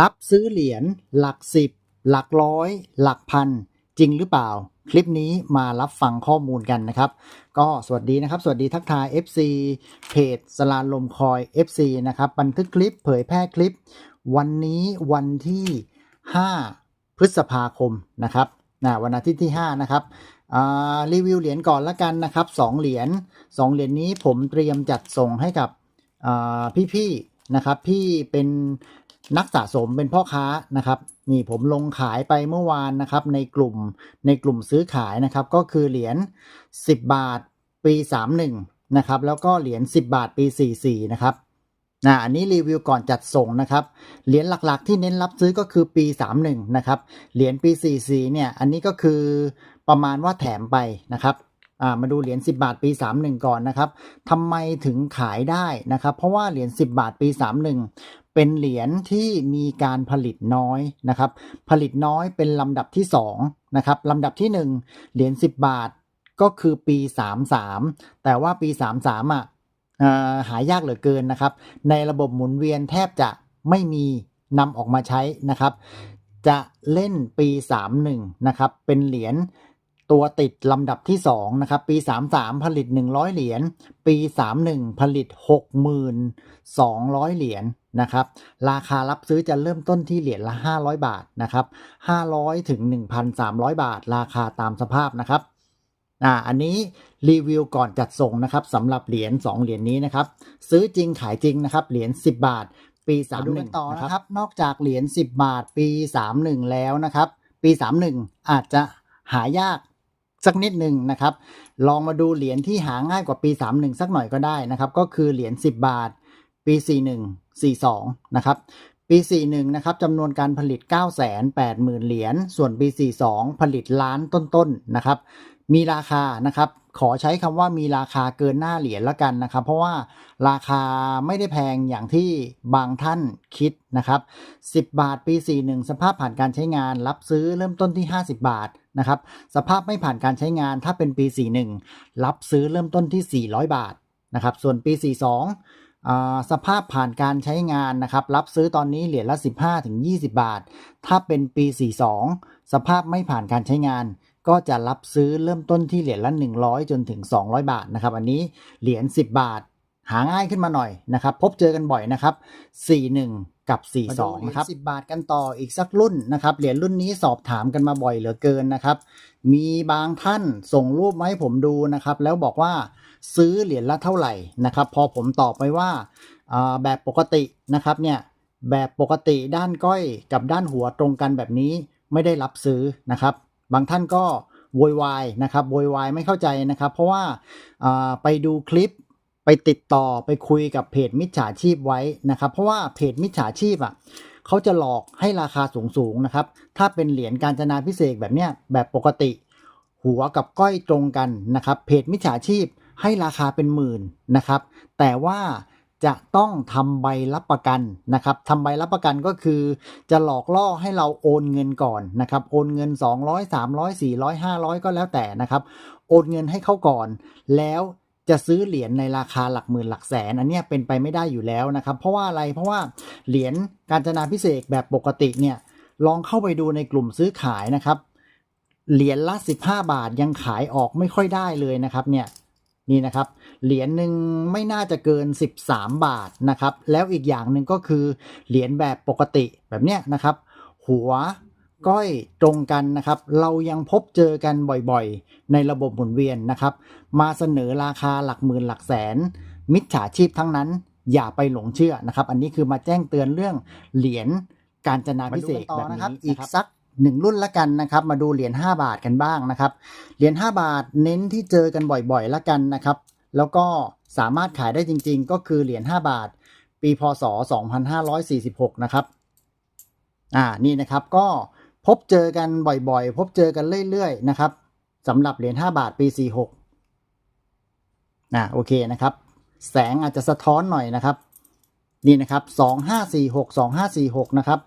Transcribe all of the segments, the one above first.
รับซื้อเหรียญหลักสิบ หลักร้อย หลักพัน จริงหรือเปล่า คลิปนี้มารับฟังข้อมูลกันนะครับ ก็สวัสดีนะครับ สวัสดีทักทาย FC เพจสลาลมคอย FC นะครับ บันทึกคลิปเผยแพร่คลิป วันนี้วันที่ 5 พฤษภาคมนะครับนะวันอาทิตย์ที่ 5 นะครับรีวิวเหรียญก่อนละกันนะครับ2เหรียญ2เหรียญนี้ผมเตรียมจัดส่งให้กับพี่ๆนะครับพี่เป็น นักสะสมเป็นพ่อค้านะครับ นี่ผมลงขายไปเมื่อวานนะครับ ในกลุ่มในกลุ่มซื้อขายนะครับ ก็คือเหรียญ10 บาทปี 31 นะครับ แล้วก็เหรียญ10 บาทปี 44 นะครับนะอันนี้รีวิวก่อนจัดส่งนะครับ เหรียญหลักๆ ที่เน้นรับซื้อก็คือปี 31 นะครับ เหรียญปี 44 เนี่ย อันนี้ก็คือประมาณว่าแถมไปนะครับ มาดูเหรียญ10 บาทปี 31 ก่อนนะครับทำไมถึงขายได้นะครับ เพราะว่าเหรียญ10 บาทปี 31 เป็นเหรียญที่มีการผลิตน้อยนะครับ ผลิตน้อยเป็นลำดับที่2นะครับลำดับที่ 1 เหรียญ10 บาทก็คือปี 33 แต่ว่าปี 33อะเอ่อหายากเหลือเกินนะครับ ในระบบหมุนเวียนแทบจะไม่มีนำออกมาใช้นะครับ จะเล่นปี 31 นะครับ เป็นเหรียญ ตัวติดลำดับที่ 2 นะครับ ปี 33 ผลิต 100 เหรียญ ปี 31 ผลิต 62,000 เหรียญนะครับ ราคารับซื้อจะเริ่มต้นที่เหรียญละ 500 บาทนะครับ 500 ถึง 1,300 บาท ราคาตามสภาพนะครับอ่าอันนี้รีวิวก่อนจัดส่งนะครับสำหรับเหรียญ2เหรียญนี้นะครับ ซื้อจริงขายจริงนะครับเหรียญ10 บาท ปี31มาดูกันต่อนะครับ นอกจากเหรียญ10 บาท ปี 31 แล้วนะครับ ปี 31 อาจจะหายาก สักนิดหนึ่งนะครับ ลองมาดูเหรียญที่หาง่ายกว่าปี 31 สักหน่อยก็ได้นะครับ ก็คือเหรียญ 10 บาท ปี 41 42 นะครับ ปี 41 นะครับจำนวนการผลิต 980,000 เหรียญ ส่วนปี 42 ผลิตล้านต้นๆนะครับ มีราคานะครับ ขอใช้คำว่ามีราคาเกินหน้าเหรียญละกันนะครับ เพราะว่าราคาไม่ได้แพงอย่างที่บางท่านคิดนะครับ 10 บาทปี 41 สภาพผ่านการใช้งาน รับซื้อเริ่มต้นที่ 50 บาทนะครับ สภาพไม่ผ่านการใช้งานถ้าเป็นปี 41 รับซื้อเริ่มต้นที่ 400 บาทนะครับ ส่วนปี 42อ่าสภาพผ่านการใช้งานนะครับ รับซื้อตอนนี้เหรียญละ 15ถึง20 บาท ถ้าเป็นปี 42 สภาพไม่ผ่านการใช้งาน ก็จะรับซื้อเริ่มต้นที่เหรียญละ 100 จนถึง 200 บาทนะครับ อันนี้เหรียญ10 บาท หาง่ายขึ้นมาหน่อยนะครับ พบเจอกันบ่อยนะครับ 41 กับ 42 นะครับ10 บาทกันต่ออีกสักรุ่นนะครับ เหรียญรุ่นนี้สอบถามกันมาบ่อยเหลือเกินนะครับ มีบางท่านส่งรูปมาให้ผมดูนะครับ แล้วบอกว่าซื้อเหรียญละเท่าไหร่นะครับ พอผมตอบไปว่าอ่าแบบปกตินะครับเนี่ยแบบปกติด้านก้อยกับด้านหัวตรงกันแบบนี้ไม่ได้รับซื้อนะครับ บางท่านก็โวยวายนะครับโวยวายไม่เข้าใจนะครับ เพราะว่าไปดูคลิปไปติดต่อไปคุยกับเพจมิจฉาชีพไว้นะครับ เพราะว่าเพจมิจฉาชีพอะเขาจะหลอกให้ราคาสูงๆนะครับ ถ้าเป็นเหรียญการจนาพิเศษแบบเนี้ยแบบปกติ หัวกับก้อยตรงกันนะครับ เพจมิจฉาชีพให้ราคาเป็นหมื่นนะครับ แต่ว่า จะต้องทำใบรับประกันนะครับทำใบรับประกันก็คือ จะหลอกล่อให้เราโอนเงินก่อนนะครับ โอนเงิน 200 300 400 500 ก็แล้วแต่นะครับ โอนเงินให้เขาก่อน แล้วจะซื้อเหรียญในราคาหลักหมื่นหลักแสน อันนี้เป็นไปไม่ได้อยู่แล้วนะครับ เพราะว่าอะไรเพราะว่าเหรียญการจนาพิเศษแบบปกติเนี่ยลองเข้าไปดูในกลุ่มซื้อขายนะครับเหรียญละ 15 บาทยังขายออกไม่ค่อยได้เลยนะครับเนี่ย นี่นะครับ เหรียญหนึ่งไม่น่าจะเกิน 13 บาทนะครับ แล้วอีกอย่างหนึ่งก็คือเหรียญแบบปกติแบบเนี้ยนะครับ หัวก้อยตรงกันนะครับ เรายังพบเจอกันบ่อยๆ ในระบบหมุนเวียนนะครับ มาเสนอราคาหลักหมื่นหลักแสน มิจฉาชีพทั้งนั้น อย่าไปหลงเชื่อนะครับ อันนี้คือมาแจ้งเตือนเรื่องเหรียญการจนาพิเศษแบบนี้นะครับ อีกสัก หนึ่งรุ่นละกันนะครับ มาดูเหรียญ5บาทกันบ้างนะครับ เหรียญ5บาทเน้นที่เจอกันบ่อยๆละกันนะครับ แล้วก็สามารถขายได้จริง ๆ ก็คือเหรียญ5บาท ปีพศ 2546 นะครับอ่านี่นะครับก็พบเจอกันบ่อยๆ พบเจอกันเรื่อยๆนะครับสำหรับเหรียญ5บาทปี 46อ่าโอเคนะครับ แสงอาจจะสะท้อนหน่อยนะครับ นี่นะครับ 2546 2546 นะครับ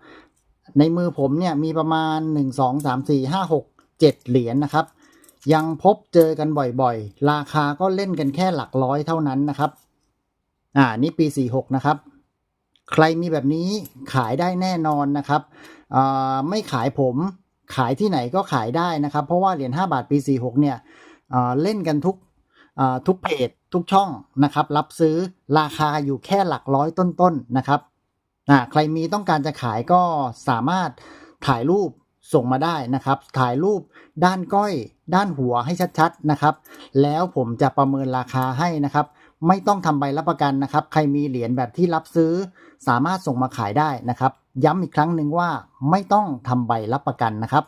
ในมือผมเนี่ยมีประมาณ 1 2 3 4 5 6 7 เหรียญนะครับ ยังพบเจอกันบ่อยๆ ราคาก็เล่นกันแค่หลักร้อยเท่านั้นนะครับ อ่า นี่ปี 46 นะครับ ใครมีแบบนี้ขายได้แน่นอนนะครับอ่าไม่ขายผมขายที่ไหนก็ขายได้นะครับ เพราะว่าเหรียญ5บาทปี 46 เนี่ยเล่นกันทุกทุกเพจทุกช่องนะครับ รับซื้อราคาอยู่แค่หลักร้อยต้นๆนะครับ นะใครมีต้องการจะขายก็สามารถถ่ายรูปส่งมาได้นะครับ ถ่ายรูปด้านก้อย ด้านหัวให้ชัดๆนะครับ แล้วผมจะประเมินราคาให้นะครับ ไม่ต้องทำใบรับประกันนะครับ ใครมีเหรียญแบบที่รับซื้อ สามารถส่งมาขายได้นะครับ ย้ำอีกครั้งหนึ่งว่าไม่ต้องทำใบรับประกันนะครับ